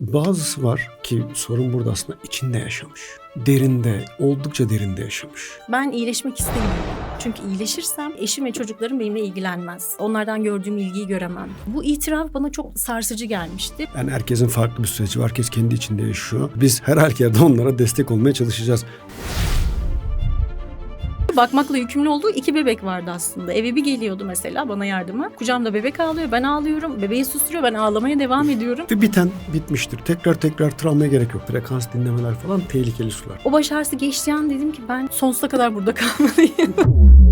Bazısı var ki sorun burada aslında içinde yaşamış. Derinde, oldukça derinde yaşamış. Ben iyileşmek istemiyorum. Çünkü iyileşirsem eşim ve çocuklarım benimle ilgilenmez. Onlardan gördüğüm ilgiyi göremem. Bu itiraf bana çok sarsıcı gelmişti. Yani herkesin farklı bir süreci var. Herkes kendi içinde yaşıyor. Biz her halükarda onlara destek olmaya çalışacağız. Bakmakla yükümlü olduğu iki bebek vardı aslında. Eve bir geliyordu mesela bana yardıma. Kucağımda bebek ağlıyor, ben ağlıyorum. Bebeği susturuyor, ben ağlamaya devam ediyorum. Ve biten bitmiştir. Tekrar tekrar travmaya gerek yok. Frekans dinlemeler falan tehlikeli sular. O baş ağrısı geçtiği an dedim ki ben sonsuza kadar burada kalmalıyım.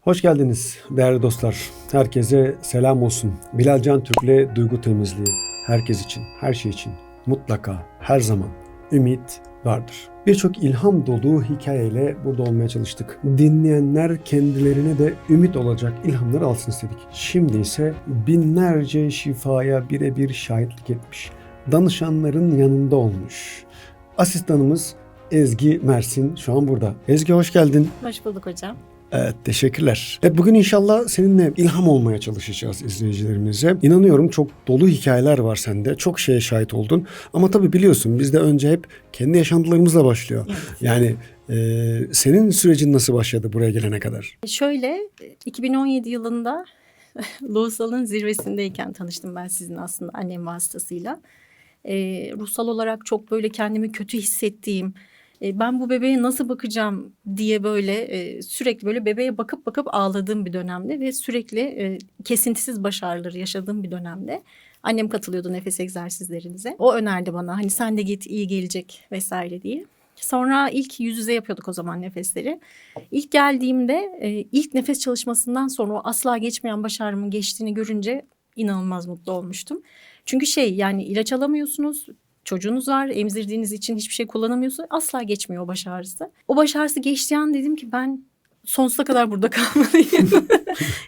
Hoş geldiniz değerli dostlar. Herkese selam olsun. Bilal Can Türk'le Duygu Temizliği. Herkes için, her şey için mutlaka, her zaman ümit vardır. Birçok ilham dolu hikayeyle burada olmaya çalıştık. Dinleyenler kendilerine de ümit olacak ilhamları alsın istedik. Şimdi ise binlerce şifaya birebir şahitlik etmiş. Danışanların yanında olmuş. Asistanımız Ezgi Mersin şu an burada. Ezgi hoş geldin. Hoş bulduk hocam. Evet teşekkürler. Evet, bugün inşallah seninle ilham olmaya çalışacağız izleyicilerimize. İnanıyorum çok dolu hikayeler var sende. Çok şeye şahit oldun. Ama tabii biliyorsun bizde önce hep kendi yaşantılarımızla başlıyor. Evet. Yani e, senin sürecin nasıl başladı buraya gelene kadar? Şöyle 2017 yılında Loğusal'ın zirvesindeyken tanıştım ben sizin aslında annem vasıtasıyla. Ee, ruhsal olarak çok böyle kendimi kötü hissettiğim, e, ben bu bebeğe nasıl bakacağım diye böyle e, sürekli böyle bebeğe bakıp bakıp ağladığım bir dönemde ve sürekli e, kesintisiz baş ağrıları yaşadığım bir dönemde. Annem katılıyordu nefes egzersizlerimize. O önerdi bana hani sen de git iyi gelecek vesaire diye. Sonra ilk yüz yüze yapıyorduk o zaman nefesleri. İlk geldiğimde ilk nefes çalışmasından sonra o asla geçmeyen baş ağrımın geçtiğini görünce inanılmaz mutlu olmuştum. Çünkü şey yani ilaç alamıyorsunuz. Çocuğunuz var emzirdiğiniz için hiçbir şey kullanamıyorsunuz. Asla geçmiyor o baş ağrısı. O baş ağrısı geçtiği an dedim ki ben sonsuza kadar burada kalmalıyım.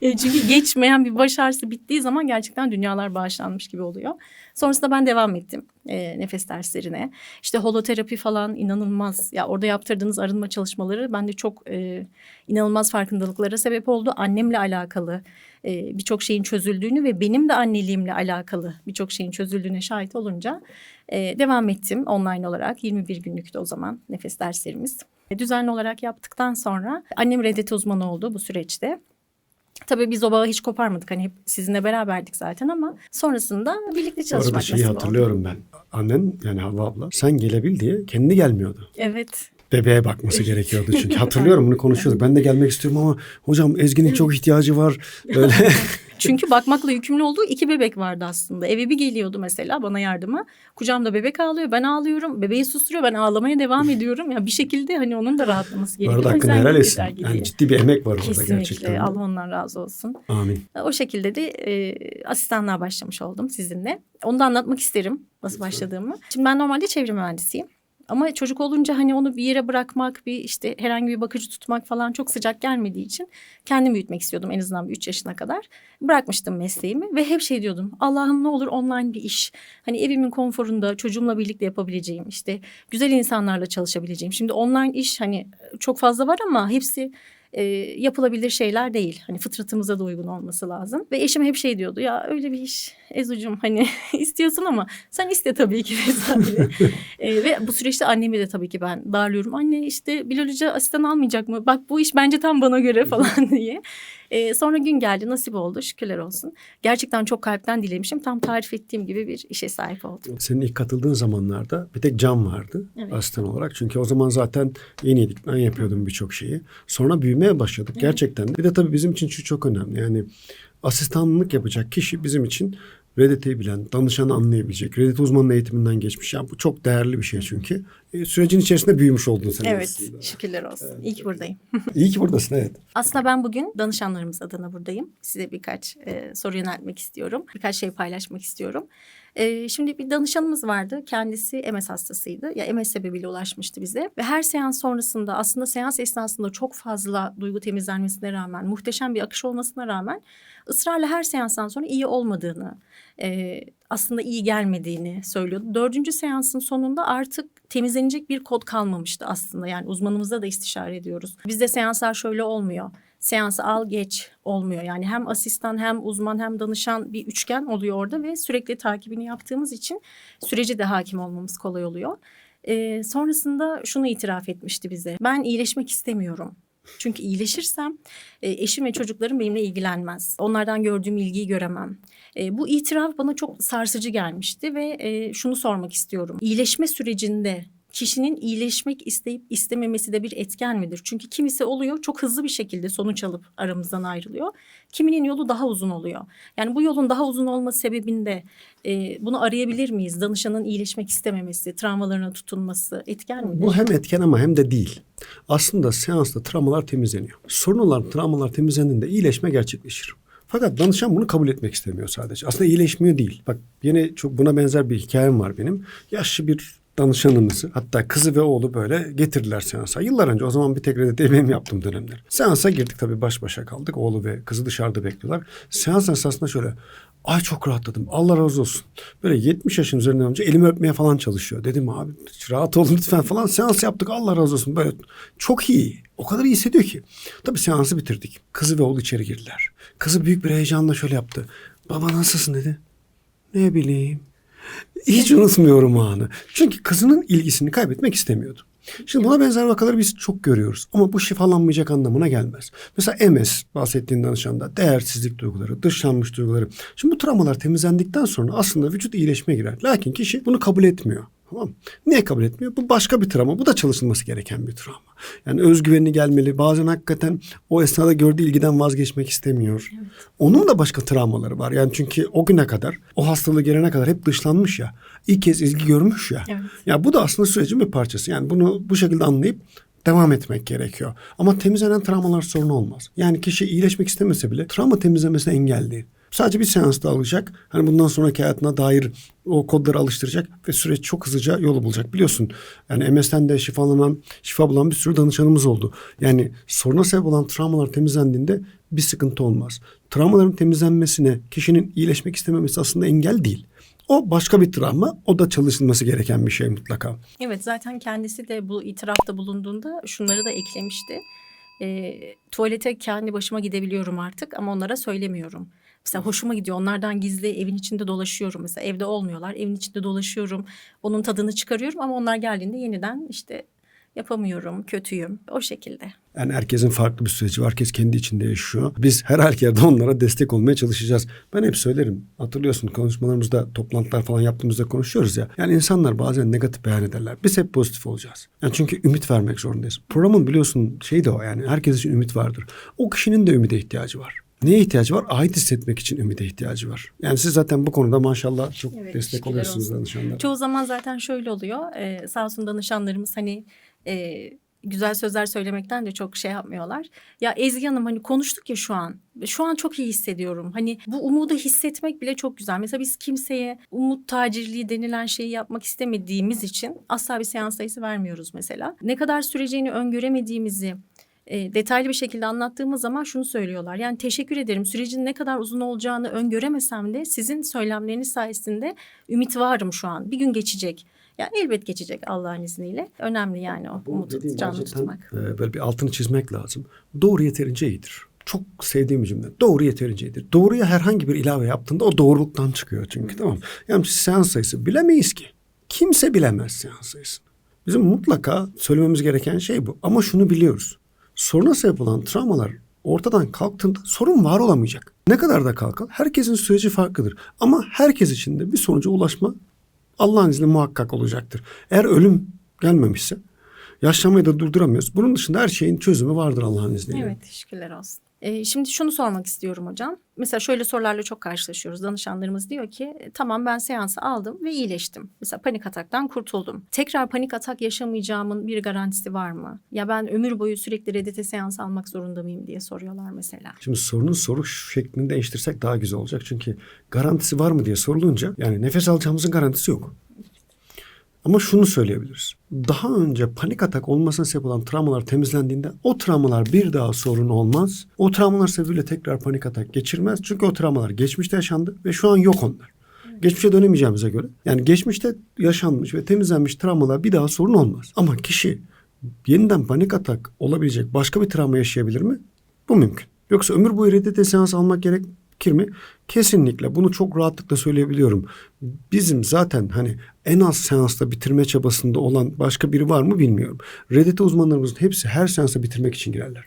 E, Çünkü geçmeyen bir baş ağrısı bittiği zaman gerçekten dünyalar bağışlanmış gibi oluyor. Sonrasında ben devam ettim e, nefes derslerine. İşte holoterapi falan inanılmaz. Ya orada yaptırdığınız arınma çalışmaları bende çok e, inanılmaz farkındalıklara sebep oldu. Annemle alakalı e, birçok şeyin çözüldüğünü ve benim de anneliğimle alakalı birçok şeyin çözüldüğüne şahit olunca e, devam ettim online olarak. 21 günlüktü o zaman nefes derslerimiz. E, Düzenli olarak yaptıktan sonra annem reddet uzmanı oldu bu süreçte. Tabii biz o bağı hiç koparmadık. Hani hep sizinle beraberdik zaten ama sonrasında birlikte çalışmak şeyi nasip oldu. hatırlıyorum ben. Annen yani Havva abla sen gelebil diye kendi gelmiyordu. Evet. Bebeğe bakması gerekiyordu çünkü. Hatırlıyorum bunu konuşuyorduk. Ben de gelmek istiyorum ama hocam Ezgi'nin çok ihtiyacı var. Böyle Çünkü bakmakla yükümlü olduğu iki bebek vardı aslında. Eve bir geliyordu mesela bana yardıma. Kucağımda bebek ağlıyor, ben ağlıyorum. Bebeği susturuyor, ben ağlamaya devam ediyorum. Ya bir şekilde hani onun da rahatlaması Bu gerekiyor. arada O hakkını helal etsin. Yani ciddi bir emek var orada Kesinlikle. gerçekten. Allah ondan razı olsun. Amin. O şekilde de e, asistanlığa başlamış oldum sizinle. Onu da anlatmak isterim nasıl başladığımı. Şimdi ben normalde çevre mühendisiyim. Ama çocuk olunca hani onu bir yere bırakmak, bir işte herhangi bir bakıcı tutmak falan çok sıcak gelmediği için kendim büyütmek istiyordum en azından bir 3 yaşına kadar. Bırakmıştım mesleğimi ve hep şey diyordum. Allah'ım ne olur online bir iş. Hani evimin konforunda çocuğumla birlikte yapabileceğim işte güzel insanlarla çalışabileceğim. Şimdi online iş hani çok fazla var ama hepsi e, yapılabilir şeyler değil. Hani fıtratımıza da uygun olması lazım. Ve eşim hep şey diyordu ya öyle bir iş Ezucum hani istiyorsun ama sen iste tabii ki vesaire. e, ve bu süreçte annemi de tabii ki ben darlıyorum. Anne işte Hoca asistan almayacak mı? Bak bu iş bence tam bana göre falan diye. E, sonra gün geldi nasip oldu şükürler olsun. Gerçekten çok kalpten dilemişim. Tam tarif ettiğim gibi bir işe sahip oldum. Senin ilk katıldığın zamanlarda bir tek Can vardı Evet. asistan olarak. Çünkü o zaman zaten yeniydik. Ben yapıyordum birçok şeyi. Sonra büyümeye başladık gerçekten. de. Bir de tabii bizim için şu çok önemli. Yani asistanlık yapacak kişi bizim için Reddit'i bilen, danışanı anlayabilecek, Reddit uzmanının eğitiminden geçmiş. Yani bu çok değerli bir şey çünkü. E, sürecin içerisinde büyümüş oldun sen Evet aslında. şükürler olsun. İyi ki buradayım. İyi ki buradasın evet. Aslında ben bugün danışanlarımız adına buradayım. Size birkaç e, soru yöneltmek istiyorum. Birkaç şey paylaşmak istiyorum. E, şimdi bir danışanımız vardı. Kendisi MS hastasıydı. Ya MS sebebiyle ulaşmıştı bize. Ve her seans sonrasında aslında seans esnasında çok fazla duygu temizlenmesine rağmen, muhteşem bir akış olmasına rağmen ısrarla her seanstan sonra iyi olmadığını, e, aslında iyi gelmediğini söylüyordu. Dördüncü seansın sonunda artık temizlenecek bir kod kalmamıştı aslında. Yani uzmanımızla da istişare ediyoruz. Bizde seanslar şöyle olmuyor. Seansı al geç olmuyor. Yani hem asistan hem uzman hem danışan bir üçgen oluyor orada ve sürekli takibini yaptığımız için süreci de hakim olmamız kolay oluyor. Ee, sonrasında şunu itiraf etmişti bize. Ben iyileşmek istemiyorum. Çünkü iyileşirsem e, eşim ve çocuklarım benimle ilgilenmez. Onlardan gördüğüm ilgiyi göremem. E, bu itiraf bana çok sarsıcı gelmişti ve e, şunu sormak istiyorum. İyileşme sürecinde kişinin iyileşmek isteyip istememesi de bir etken midir? Çünkü kimisi oluyor çok hızlı bir şekilde sonuç alıp aramızdan ayrılıyor. Kiminin yolu daha uzun oluyor. Yani bu yolun daha uzun olma sebebinde e, bunu arayabilir miyiz? Danışanın iyileşmek istememesi, travmalarına tutunması etken midir? Bu hem etken ama hem de değil. Aslında seansta travmalar temizleniyor. Sorun olan travmalar temizlendiğinde iyileşme gerçekleşir. Fakat danışan bunu kabul etmek istemiyor sadece. Aslında iyileşmiyor değil. Bak yine çok buna benzer bir hikayem var benim. Yaşlı bir danışanımızı hatta kızı ve oğlu böyle getirdiler seansa. Yıllar önce o zaman bir tek redite benim yaptığım dönemler. Seansa girdik tabii baş başa kaldık. Oğlu ve kızı dışarıda bekliyorlar. Seans esasında şöyle ay çok rahatladım Allah razı olsun. Böyle 70 yaşın üzerinden önce elimi öpmeye falan çalışıyor. Dedim abi rahat olun lütfen falan. Seans yaptık Allah razı olsun. Böyle çok iyi. O kadar iyi hissediyor ki. Tabii seansı bitirdik. Kızı ve oğlu içeri girdiler. Kızı büyük bir heyecanla şöyle yaptı. Baba nasılsın dedi. Ne bileyim. Hiç unutmuyorum o anı. Çünkü kızının ilgisini kaybetmek istemiyordu. Şimdi buna benzer vakaları biz çok görüyoruz. Ama bu şifalanmayacak anlamına gelmez. Mesela MS bahsettiğin danışanda değersizlik duyguları, dışlanmış duyguları. Şimdi bu travmalar temizlendikten sonra aslında vücut iyileşmeye girer. Lakin kişi bunu kabul etmiyor. Tamam? Niye kabul etmiyor? Bu başka bir travma. Bu da çalışılması gereken bir travma. Yani özgüvenini gelmeli. Bazen hakikaten o esnada gördüğü ilgiden vazgeçmek istemiyor. Onun da başka travmaları var. Yani çünkü o güne kadar, o hastalığı gelene kadar hep dışlanmış ya. İlk kez ilgi görmüş ya. Evet. Ya bu da aslında sürecin bir parçası. Yani bunu bu şekilde anlayıp devam etmek gerekiyor. Ama temizlenen travmalar sorun olmaz. Yani kişi iyileşmek istemese bile travma temizlemesine engel değil. Sadece bir seansta alacak. Hani bundan sonraki hayatına dair o kodları alıştıracak ve süreç çok hızlıca yolu bulacak. Biliyorsun yani MS'den de şifalanan, şifa bulan bir sürü danışanımız oldu. Yani soruna sebep olan travmalar temizlendiğinde bir sıkıntı olmaz. Travmaların temizlenmesine kişinin iyileşmek istememesi aslında engel değil. O başka bir travma. O da çalışılması gereken bir şey mutlaka. Evet zaten kendisi de bu itirafta bulunduğunda şunları da eklemişti. E, tuvalete kendi başıma gidebiliyorum artık ama onlara söylemiyorum. Mesela hoşuma gidiyor onlardan gizli evin içinde dolaşıyorum. Mesela evde olmuyorlar evin içinde dolaşıyorum. Onun tadını çıkarıyorum ama onlar geldiğinde yeniden işte yapamıyorum, kötüyüm o şekilde. Yani herkesin farklı bir süreci var. Herkes kendi içinde yaşıyor. Biz her halükarda onlara destek olmaya çalışacağız. Ben hep söylerim. Hatırlıyorsun konuşmalarımızda, toplantılar falan yaptığımızda konuşuyoruz ya. Yani insanlar bazen negatif beyan ederler. Biz hep pozitif olacağız. Yani çünkü ümit vermek zorundayız. Programın biliyorsun şey de o yani herkes için ümit vardır. O kişinin de ümide ihtiyacı var. Neye ihtiyacı var? Ait hissetmek için ümide ihtiyacı var. Yani siz zaten bu konuda maşallah çok Evet, destek oluyorsunuz olsun. danışanlara. Çoğu zaman zaten şöyle oluyor. E, sağ olsun danışanlarımız hani e, güzel sözler söylemekten de çok şey yapmıyorlar. Ya Ezgi Hanım hani konuştuk ya şu an. Şu an çok iyi hissediyorum. Hani bu umudu hissetmek bile çok güzel. Mesela biz kimseye umut tacirliği denilen şeyi yapmak istemediğimiz için asla bir seans sayısı vermiyoruz mesela. Ne kadar süreceğini öngöremediğimizi e, detaylı bir şekilde anlattığımız zaman şunu söylüyorlar. Yani teşekkür ederim sürecin ne kadar uzun olacağını öngöremesem de sizin söylemleriniz sayesinde ümit varım şu an. Bir gün geçecek. Ya elbet geçecek Allah'ın izniyle. Önemli yani o Bu dediğin canlı tutmak. e, böyle bir altını çizmek lazım. Doğru yeterince iyidir. Çok sevdiğim bir cümle. Doğru yeterince iyidir. Doğruya herhangi bir ilave yaptığında o doğruluktan çıkıyor çünkü tamam. Yani seans sayısı bilemeyiz ki. Kimse bilemez seans sayısını. Bizim mutlaka söylememiz gereken şey bu. Ama şunu biliyoruz. Soruna sebep olan travmalar ortadan kalktığında sorun var olamayacak. Ne kadar da kalkar herkesin süreci farklıdır. Ama herkes için de bir sonuca ulaşma Allah'ın izniyle muhakkak olacaktır. Eğer ölüm gelmemişse yaşlanmayı da durduramıyoruz. Bunun dışında her şeyin çözümü vardır Allah'ın izniyle. Evet teşekkürler olsun. Ee, şimdi şunu sormak istiyorum hocam. Mesela şöyle sorularla çok karşılaşıyoruz. Danışanlarımız diyor ki "E, tamam ben seansı aldım ve iyileştim. Mesela panik ataktan kurtuldum. Tekrar panik atak yaşamayacağımın bir garantisi var mı? Ya ben ömür boyu sürekli redite seansı almak zorunda mıyım diye soruyorlar mesela. Şimdi sorunun soru şeklini değiştirsek daha güzel olacak. Çünkü garantisi var mı diye sorulunca yani nefes alacağımızın garantisi yok. Ama şunu söyleyebiliriz. Daha önce panik atak olmasına sebep olan travmalar temizlendiğinde o travmalar bir daha sorun olmaz. O travmalar sebebiyle tekrar panik atak geçirmez. Çünkü o travmalar geçmişte yaşandı ve şu an yok onlar. Geçmişe dönemeyeceğimize göre. Yani geçmişte yaşanmış ve temizlenmiş travmalar bir daha sorun olmaz. Ama kişi yeniden panik atak olabilecek başka bir travma yaşayabilir mi? Bu mümkün. Yoksa ömür boyu reddete seans almak gerekir mi? Kesinlikle. Bunu çok rahatlıkla söyleyebiliyorum. Bizim zaten hani en az seansta bitirme çabasında olan başka biri var mı bilmiyorum. Reddete uzmanlarımızın hepsi her seansta bitirmek için girerler.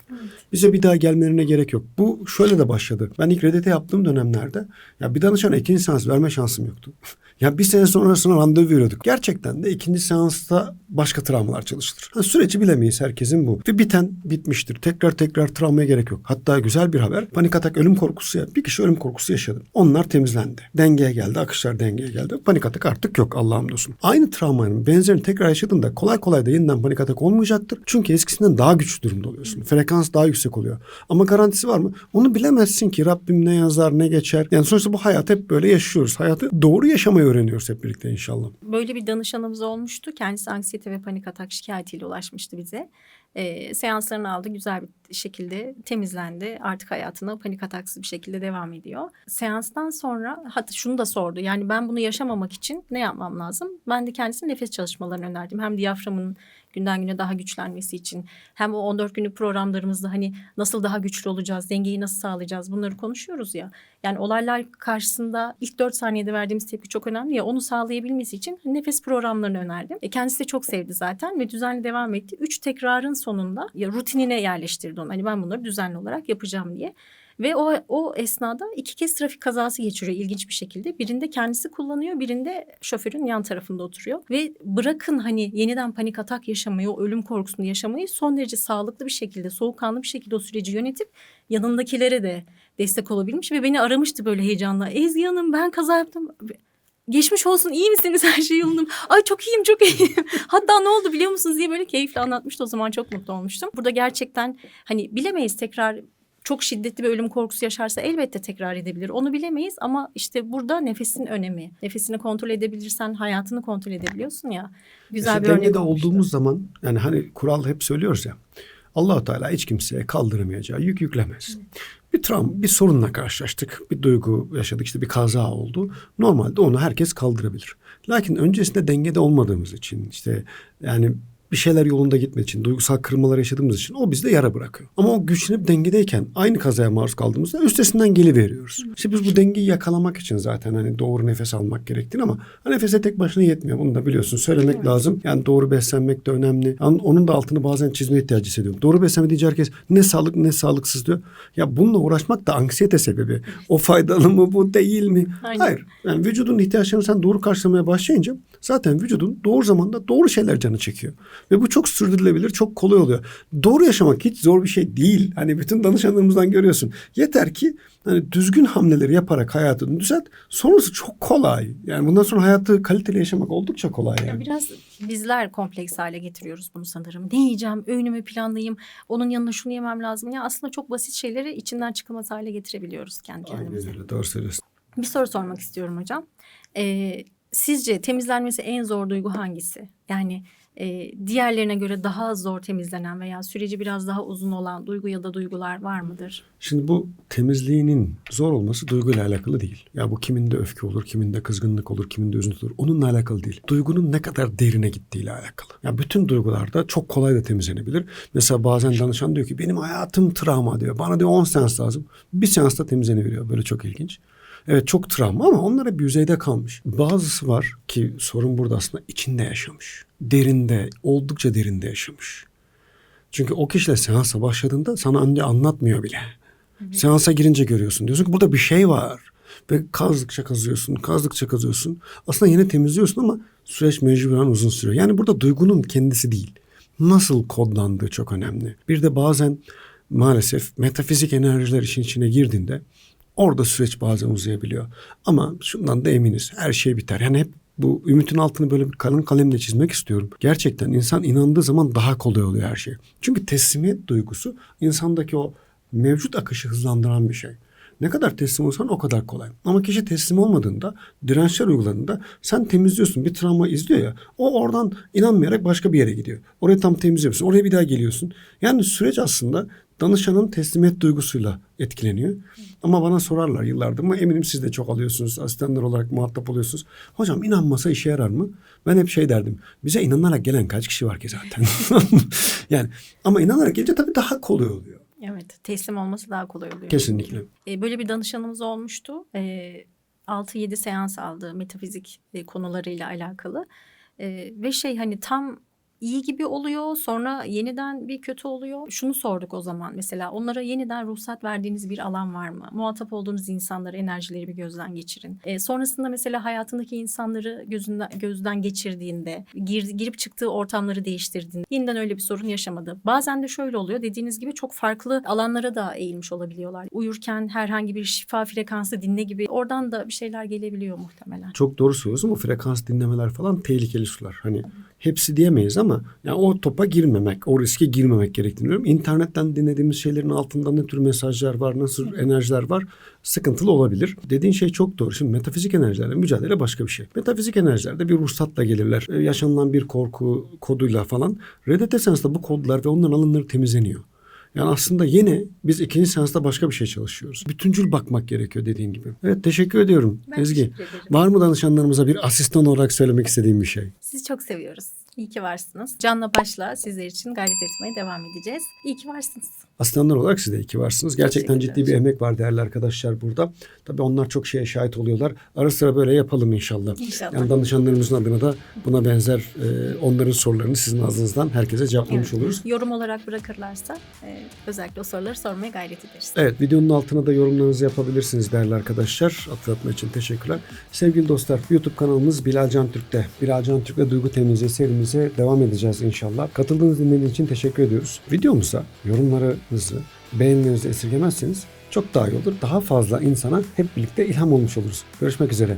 Bize bir daha gelmelerine gerek yok. Bu şöyle de başladı. Ben ilk reddete yaptığım dönemlerde ya bir danışan ikinci seans verme şansım yoktu. Ya bir sene sonrasına randevu veriyorduk. Gerçekten de ikinci seansta başka travmalar çalışılır. Ha, süreci bilemeyiz herkesin bu. Ve biten bitmiştir. Tekrar tekrar travmaya gerek yok. Hatta güzel bir haber. Panik atak ölüm korkusu ya. Bir kişi ölüm korkusu yaşadı. Onlar temizlendi. Dengeye geldi. Akışlar dengeye geldi. Panik atak artık yok Allah'ım olsun. Aynı travmanın benzerini tekrar yaşadığında kolay kolay da yeniden panik atak olmayacaktır. Çünkü eskisinden daha güçlü durumda oluyorsun. Frekans daha yüksek oluyor. Ama garantisi var mı? Onu bilemezsin ki Rabbim ne yazar ne geçer. Yani sonuçta bu hayat hep böyle yaşıyoruz. Hayatı doğru yaşamayı öğreniyoruz hep birlikte inşallah. Böyle bir danışanımız olmuştu. Kendisi anksiyete ve panik atak şikayetiyle ulaşmıştı bize. E, seanslarını aldı güzel bir şekilde temizlendi. Artık hayatına panik ataksız bir şekilde devam ediyor. Seanstan sonra hatta şunu da sordu. Yani ben bunu yaşamamak için ne yapmam lazım? Ben de kendisine nefes çalışmalarını önerdim. Hem diyaframın günden güne daha güçlenmesi için hem o 14 günlük programlarımızda hani nasıl daha güçlü olacağız, dengeyi nasıl sağlayacağız bunları konuşuyoruz ya. Yani olaylar karşısında ilk 4 saniyede verdiğimiz tepki çok önemli ya onu sağlayabilmesi için nefes programlarını önerdim. E kendisi de çok sevdi zaten ve düzenli devam etti. 3 tekrarın sonunda ya rutinine yerleştirdi onu. Hani ben bunları düzenli olarak yapacağım diye. Ve o, o esnada iki kez trafik kazası geçiriyor ilginç bir şekilde. Birinde kendisi kullanıyor, birinde şoförün yan tarafında oturuyor. Ve bırakın hani yeniden panik atak yaşamayı, o ölüm korkusunu yaşamayı son derece sağlıklı bir şekilde, soğukkanlı bir şekilde o süreci yönetip yanındakilere de destek olabilmiş. Ve beni aramıştı böyle heyecanla. Ezgi Hanım ben kaza yaptım. Geçmiş olsun iyi misiniz her şey yolunda? Ay çok iyiyim çok iyiyim. Hatta ne oldu biliyor musunuz diye böyle keyifle anlatmıştı o zaman çok mutlu olmuştum. Burada gerçekten hani bilemeyiz tekrar çok şiddetli bir ölüm korkusu yaşarsa elbette tekrar edebilir. Onu bilemeyiz ama işte burada nefesin önemi. Nefesini kontrol edebilirsen hayatını kontrol edebiliyorsun ya. Güzel İşte bir örnek dengede olduğumuz zaman yani hani kural hep söylüyoruz ya. Allahu Teala hiç kimseye kaldıramayacağı yük yüklemez. Bir travma, bir sorunla karşılaştık. Bir duygu yaşadık işte bir kaza oldu. Normalde onu herkes kaldırabilir. Lakin öncesinde dengede olmadığımız için işte yani bir şeyler yolunda gitmediği için, duygusal kırmalar yaşadığımız için o bizde yara bırakıyor. Ama o güçlenip dengedeyken aynı kazaya maruz kaldığımızda üstesinden geliveriyoruz. İşte biz bu dengeyi yakalamak için zaten hani doğru nefes almak gerektiğini ama nefese tek başına yetmiyor. Bunu da biliyorsun. Söylemek Evet. lazım. Yani doğru beslenmek de önemli. An- Onun da altını bazen çizmeye ihtiyacı hissediyorum. Doğru beslenme deyince herkes ne sağlık ne sağlıksız diyor. Ya bununla uğraşmak da anksiyete sebebi. O faydalı mı bu değil mi? Aynen. Hayır. Yani vücudun ihtiyaçlarını sen doğru karşılamaya başlayınca zaten vücudun doğru zamanda doğru şeyler canı çekiyor. Ve bu çok sürdürülebilir, çok kolay oluyor. Doğru yaşamak hiç zor bir şey değil. Hani bütün danışanlarımızdan görüyorsun. Yeter ki hani düzgün hamleleri yaparak hayatını düzelt. Sonrası çok kolay. Yani bundan sonra hayatı kaliteli yaşamak oldukça kolay Ya yani. biraz bizler kompleks hale getiriyoruz bunu sanırım. Ne yiyeceğim, öğünümü planlayayım, onun yanına şunu yemem lazım. Ya aslında çok basit şeyleri içinden çıkılmaz hale getirebiliyoruz kendi Aynen kendimize. öyle. Doğru söylüyorsun. Bir soru sormak istiyorum hocam. Ee, sizce temizlenmesi en zor duygu hangisi? Yani e, diğerlerine göre daha zor temizlenen veya süreci biraz daha uzun olan duygu ya da duygular var mıdır? Şimdi bu temizliğinin zor olması duyguyla alakalı değil. Ya bu kiminde öfke olur, kiminde kızgınlık olur, kiminde üzüntü olur. Onunla alakalı değil. Duygunun ne kadar derine gittiğiyle alakalı. Ya bütün duygularda çok kolay da temizlenebilir. Mesela bazen danışan diyor ki benim hayatım travma diyor. Bana diyor 10 seans lazım. Bir seansta temizleniveriyor. Böyle çok ilginç. Evet çok travma ama onlar hep yüzeyde kalmış. Bazısı var ki sorun burada aslında içinde yaşamış. Derinde, oldukça derinde yaşamış. Çünkü o kişiyle seansa başladığında sana önce anlatmıyor bile. Seansa girince görüyorsun. Diyorsun ki burada bir şey var. Ve kazdıkça kazıyorsun, kazdıkça kazıyorsun. Aslında yine temizliyorsun ama süreç mecburen uzun sürüyor. Yani burada duygunun kendisi değil. Nasıl kodlandığı çok önemli. Bir de bazen maalesef metafizik enerjiler işin içine girdiğinde orada süreç bazen uzayabiliyor. Ama şundan da eminiz. Her şey biter. Yani hep bu ümitin altını böyle bir kalın kalemle çizmek istiyorum. Gerçekten insan inandığı zaman daha kolay oluyor her şey. Çünkü teslimiyet duygusu insandaki o mevcut akışı hızlandıran bir şey. Ne kadar teslim olsan o kadar kolay. Ama kişi teslim olmadığında, dirençler uyguladığında sen temizliyorsun. Bir travma izliyor ya. O oradan inanmayarak başka bir yere gidiyor. Orayı tam temizliyorsun. Oraya bir daha geliyorsun. Yani süreç aslında danışanın teslimiyet duygusuyla etkileniyor. Ama bana sorarlar yıllardır ama eminim siz de çok alıyorsunuz. Asistanlar olarak muhatap oluyorsunuz. Hocam inanmasa işe yarar mı? Ben hep şey derdim. Bize inanarak gelen kaç kişi var ki zaten? yani ama inanarak gelince tabii daha kolay oluyor. Evet, teslim olması daha kolay oluyor. Kesinlikle. E, böyle bir danışanımız olmuştu. E, 6-7 seans aldı metafizik e, konularıyla alakalı. E, ve şey hani tam iyi gibi oluyor sonra yeniden bir kötü oluyor. Şunu sorduk o zaman mesela onlara yeniden ruhsat verdiğiniz bir alan var mı? Muhatap olduğunuz insanları, enerjileri bir gözden geçirin. E, sonrasında mesela hayatındaki insanları gözünden, gözden geçirdiğinde, gir, girip çıktığı ortamları değiştirdiğinde yeniden öyle bir sorun yaşamadı. Bazen de şöyle oluyor dediğiniz gibi çok farklı alanlara da eğilmiş olabiliyorlar. Uyurken herhangi bir şifa frekansı dinle gibi oradan da bir şeyler gelebiliyor muhtemelen. Çok doğru söylüyorsun. Bu frekans dinlemeler falan tehlikeli sular. Hani hepsi diyemeyiz ama yani o topa girmemek, o riske girmemek gerektiğini diyorum. İnternetten dinlediğimiz şeylerin altında ne tür mesajlar var, nasıl enerjiler var sıkıntılı olabilir. Dediğin şey çok doğru. Şimdi metafizik enerjilerle mücadele başka bir şey. Metafizik enerjilerde bir ruhsatla gelirler. Ee, yaşanılan bir korku koduyla falan. Reddet seansta bu kodlar ve onların alınları temizleniyor. Yani aslında yine biz ikinci seansta başka bir şey çalışıyoruz. Bütüncül bakmak gerekiyor dediğin gibi. Evet teşekkür ediyorum Ben Ezgi. teşekkür ederim. Var mı danışanlarımıza bir asistan olarak söylemek istediğim bir şey? Sizi çok seviyoruz. İyi ki varsınız. Canla başla sizler için gayret etmeye devam edeceğiz. İyi ki varsınız. Asistanlar olarak siz de iki varsınız. Gerçekten ciddi bir emek var değerli arkadaşlar burada. Tabii onlar çok şeye şahit oluyorlar. Ara sıra böyle yapalım inşallah. İnşallah. Yani danışanlarımızın adına da buna benzer e, onların sorularını sizin ağzınızdan herkese cevaplamış Evet. oluruz. Yorum olarak bırakırlarsa e, özellikle o soruları sormaya gayret ederiz. Evet videonun altına da yorumlarınızı yapabilirsiniz değerli arkadaşlar. Hatırlatma için teşekkürler. Sevgili dostlar YouTube kanalımız Bilal Can Türk'te. Bilal Can Türk'le duygu temizliği serimize devam edeceğiz inşallah. Katıldığınız dinlediğiniz için teşekkür ediyoruz. Videomuza yorumlarınızı, beğenilerinizi esirgemezseniz çok daha iyi olur. Daha fazla insana hep birlikte ilham olmuş oluruz. Görüşmek üzere.